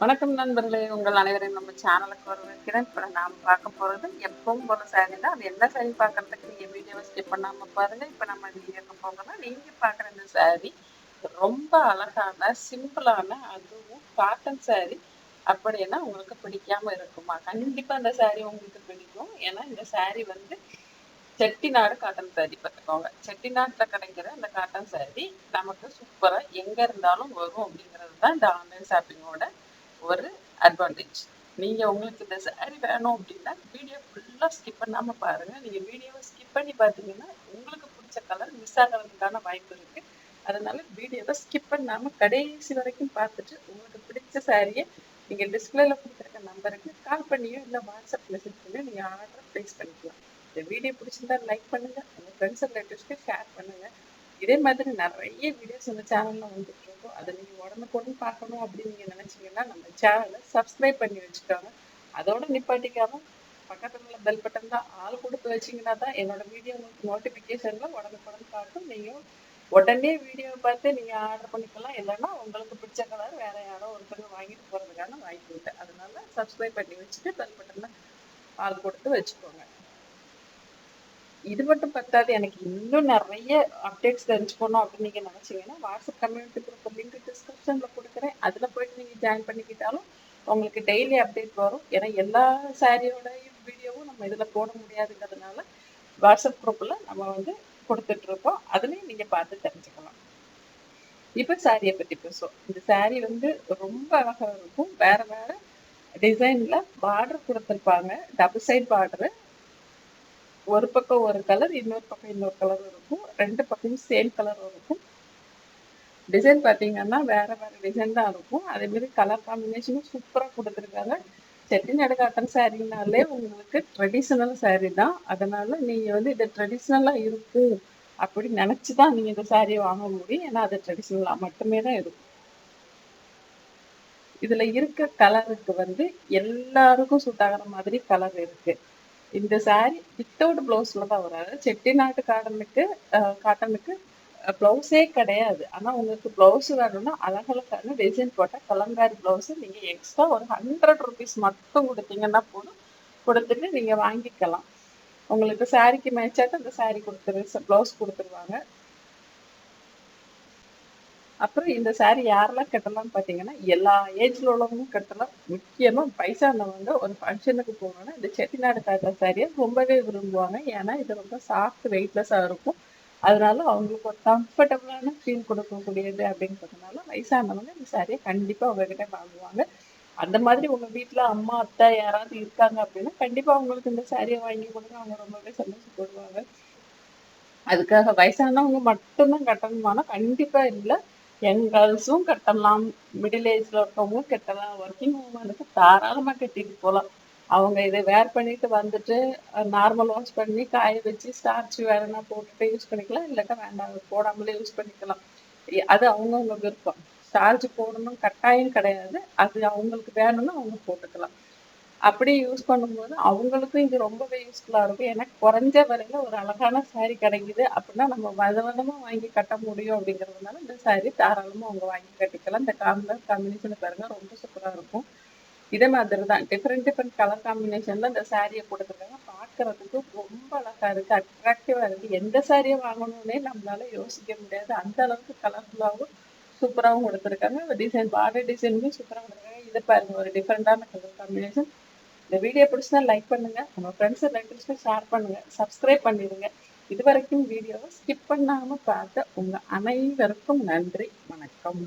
வணக்கம் நண்பர்களே. உங்கள் அனைவரையும் நம்ம சேனலுக்கு வரவேற்கிறேன். இப்போ நாம் பார்க்க போகிறது எப்பவும் போல சாரி தான். அது என்ன சாரி பார்க்கறதுக்கு நீங்கள் வீடியோவை ஸ்கிப் பண்ணாமல் பாருங்கள் இப்போ நம்ம வீடியோக்கு போகலாம். நீங்கள் பார்க்குற இந்த சாரி ரொம்ப அழகான சிம்பிளான அதுவும் காட்டன் சாரி அப்படின்னா உங்களுக்கு பிடிக்காம இருக்குமா? கண்டிப்பாக அந்த சாரி உங்களுக்கு பிடிக்கும். ஏன்னா இந்த சாரி வந்து செட்டிநாடு காட்டன் சாரி பார்த்துக்கோங்க. செட்டிநாட்டில் கிடைக்கிற அந்த காட்டன் சாரி நமக்கு சூப்பராக எங்கே இருந்தாலும் வரும் அப்படிங்கிறது தான் இந்த ஆன்லைன் ஷாப்பிங்கோட ஒரு அட்வான்டேஜ் நீங்கள் உங்களுக்கு இந்த சாரி வேணும் அப்படின்னா வீடியோ ஃபுல்லாக ஸ்கிப் பண்ணாமல் பாருங்கள் நீங்கள் வீடியோவை ஸ்கிப் பண்ணி பார்த்தீங்கன்னா உங்களுக்கு பிடிச்ச கலர் மிஸ் ஆகிறதுக்கான வாய்ப்பு இருக்குது அதனால வீடியோவை ஸ்கிப் பண்ணாமல் கடைசி வரைக்கும் பார்த்துட்டு உங்களுக்கு பிடிச்ச சாரியை நீங்கள் டிஸ்பிளேல கொடுத்துருக்க நம்பருக்கு கால் பண்ணியோ இல்லை வாட்ஸ்அப் மெசேஜ் பண்ணியோ நீங்கள் ஆர்டர் ப்ளேஸ் பண்ணிக்கலாம். இந்த வீடியோ பிடிச்சிருந்தா லைக் பண்ணுங்கள் உங்கள் ஃப்ரெண்ட்ஸ் ரிலேட்டிவ்ஸ்க்கு ஷேர் பண்ணுங்கள் இதே மாதிரி நிறைய வீடியோஸ் இந்த சேனலில் வந்துட்டு இருக்கும் அதை நீங்கள் உடனுக்குடன் பார்க்கணும் அப்படின்னு நீங்கள் நினச்சிங்கன்னா நம்ம சேனலை சப்ஸ்கிரைப் பண்ணி வச்சுக்கோங்க. அதோட நிப்பாட்டிக்காம பக்கத்தில் உள்ள பெல் பட்டன் தான் ஆள் கொடுத்து வச்சிங்கன்னா தான் என்னோட வீடியோ உங்களுக்கு நோட்டிஃபிகேஷனில் உடனுக்குடன் பார்க்கும் நீங்கள் உடனே வீடியோவை பார்த்து நீங்கள் ஆர்டர் பண்ணிக்கலாம். இல்லைன்னா உங்களுக்கு பிடிச்ச கலர் வேற யாரோ ஒருத்தங்க வாங்கிட்டு போகிறதுக்கான வாய்ப்பு இருக்கு அதனால சப்ஸ்கிரைப் பண்ணி வச்சுட்டு பெல் பட்டனில் ஆள் கொடுத்து வச்சுக்கோங்க. இது மட்டும் பத்தாது. எனக்கு இன்னும் நிறைய அப்டேட்ஸ் தெரிஞ்சுக்கணும் அப்படின்னு நீங்கள் நினச்சிங்கன்னா வாட்ஸ்அப் கம்யூனிட்டி குரூப் லிங்க் டிஸ்கிரிப்ஷனில் கொடுக்குறேன். அதில் போயிட்டு நீங்கள் ஜாயின் பண்ணிக்கிட்டாலும் உங்களுக்கு டெய்லி அப்டேட் வரும். ஏன்னா எல்லா சாரியோடையும் வீடியோவும் நம்ம இதில் போட முடியாதுங்கிறதுனால வாட்ஸ்அப் குரூப்பில் நம்ம வந்து கொடுத்துட்ருக்கோம் அதுலேயும் நீங்கள் பார்த்து தெரிஞ்சுக்கலாம். இப்போ சாரியை பற்றி பேசுவோம். இந்த சாரி வந்து ரொம்ப அழகாக இருக்கும். வேறு வேறு டிசைனில் பார்டர் கொடுத்துருப்பாங்க. டபுள் சைட் பார்டரு ஒரு பக்கம் ஒரு கலர் இன்னொரு பக்கம் இன்னொரு கலர் இருக்கும். ரெண்டு பக்கமும் சேம் கலர் இருக்கும். டிசைன் பார்த்தீங்கன்னா வேற வேற டிசைன் தான் இருக்கும். அதே மாதிரி கலர் காம்பினேஷனும் சூப்பராக கொடுத்துருக்காங்க. செட்டிநாடு காட்டன் சாரீனாலே உங்களுக்கு ட்ரெடிஷ்னல் சாரீ தான். அதனால நீங்கள் வந்து இது ட்ரெடிஷ்னலாக இருக்கும் அப்படி நினச்சி தான் நீங்கள் இந்த சாரியை வாங்க முடியும். ஏன்னா அது ட்ரெடிஷ்னலாக மட்டுமே தான் இருக்கும். இதில் இருக்க கலருக்கு வந்து எல்லாருக்கும் சூட் ஆகிற மாதிரி கலர் இருக்குது இந்த சாரி வித்தவுட் பிளவுஸ்ல தான் வராது. செட்டிநாட்டு காட்டனுக்கு காட்டனுக்கு ப்ளவுஸே கிடையாது. ஆனால் உங்களுக்கு ப்ளவுஸ் வேணும்னா அழகழகான டிசைன் போட்ட கலங்காரி ப்ளவுஸு நீங்கள் எக்ஸ்ட்ரா ஒரு ஹண்ட்ரட் ருபீஸ் மட்டும் கொடுத்தீங்கன்னா போதும். கொடுத்துட்டு நீங்கள் வாங்கிக்கலாம். உங்களுக்கு சாரிக்கு மேட்சாக அந்த சாரி கொடுத்துரு ப்ளவுஸ் கொடுத்துருவாங்க. அப்புறம் இந்த சாரி யாரெல்லாம் கட்டலாம்னு பார்த்தீங்கன்னா எல்லா ஏஜ்ல உள்ளவங்களும் கட்டலாம். முக்கியமாக வயசானவங்க ஒரு ஃபங்க்ஷனுக்கு போகணும்னா இந்த செட்டிநாடு காட்டுற சாரியை ரொம்பவே விரும்புவாங்க. ஏன்னா இது ரொம்ப சாஃப்ட் வெயிட்லெஸ்ஸாக இருக்கும். அதனால அவங்களுக்கு ஒரு கம்ஃபர்டபுளான ஃபீல் கொடுக்கக்கூடியது அப்படின்றதுனால வயசானவங்க இந்த சாரியை கண்டிப்பாக உங்ககிட்ட வாங்குவாங்க. அந்த மாதிரி உங்கள் வீட்டில் அம்மா அத்தை யாராவது இருக்காங்க அப்படின்னா கண்டிப்பாக அவங்களுக்கு இந்த சாரியை வாங்கி கொடுங்க அவங்க ரொம்பவே சந்தோஷப்படுவாங்க. அதுக்காக வயசானவங்க மட்டும்தான் கட்டணுமானா கண்டிப்பாக இல்லை. யங் கேர்ள்ஸும் கட்டலாம் மிடில் ஏஜில் இருக்கவங்களும் கட்டலாம் ஒர்க்கிங் உமனுக்கு தாராளமாக கட்டிட்டு போகலாம் அவங்க இதை வேர் பண்ணிட்டு வந்துட்டு நார்மல் வாஷ் பண்ணி காய வச்சு ஸ்டார்ச் வேறனா போட்டுட்டு யூஸ் பண்ணிக்கலாம். இல்லாட்டா வேண்டாம் போடாமலே யூஸ் பண்ணிக்கலாம். அது அவங்கவுங்க விருப்பம். ஸ்டார்ச் போடணும் கட்டாயம் கிடையாது. அது அவங்களுக்கு வேணும்னா அவங்க போட்டுக்கலாம். அப்படியே யூஸ் பண்ணும்போது அவங்களுக்கும் இது ரொம்பவே யூஸ்ஃபுல்லாக இருக்கும். ஏன்னா குறைஞ்ச விலையில ஒரு அழகான சாரீ கிடைக்குது அப்படின்னா நம்ம வத வதமாக வாங்கி கட்ட முடியும் அப்படிங்கிறதுனால இந்த சாரீ தாராளமாக அவங்க வாங்கி கட்டிக்கலாம். இந்த காம்பர் காம்பினேஷன் பாருங்க ரொம்ப சூப்பராக இருக்கும். இதே மாதிரி தான் டிஃப்ரெண்ட் டிஃப்ரெண்ட் கலர் காம்பினேஷனில் இந்த சாரியை கொடுத்துருக்காங்க பார்க்கறதுக்கு ரொம்ப அழகாக இருக்குது அட்ராக்டிவாக இருக்குது எந்த சாரியை வாங்கணும்னே நம்மளால யோசிக்க முடியாது. அந்த அளவுக்கு கலர்ஃபுல்லாகவும் சூப்பராகவும் கொடுத்துருக்காங்க. டிசைன் பார்டர் டிசைனுமே சூப்பராக கொடுத்துருக்காங்க. இதை பாருங்க ஒரு டிஃப்ரெண்டான கலர் காம்பினேஷன் இந்த வீடியோ பிடிச்சா லைக் பண்ணுங்க. உங்க ஃப்ரெண்ட்ஸ் ரிலேட்டிவ்ஸ்க்கு ஷேர் பண்ணுங்க. சப்ஸ்கிரைப் பண்ணிடுங்க. இது வரைக்கும் வீடியோவை ஸ்கிப் பண்ணாமல் பார்த்த உங்க அனைவருக்கும் நன்றி. வணக்கம்.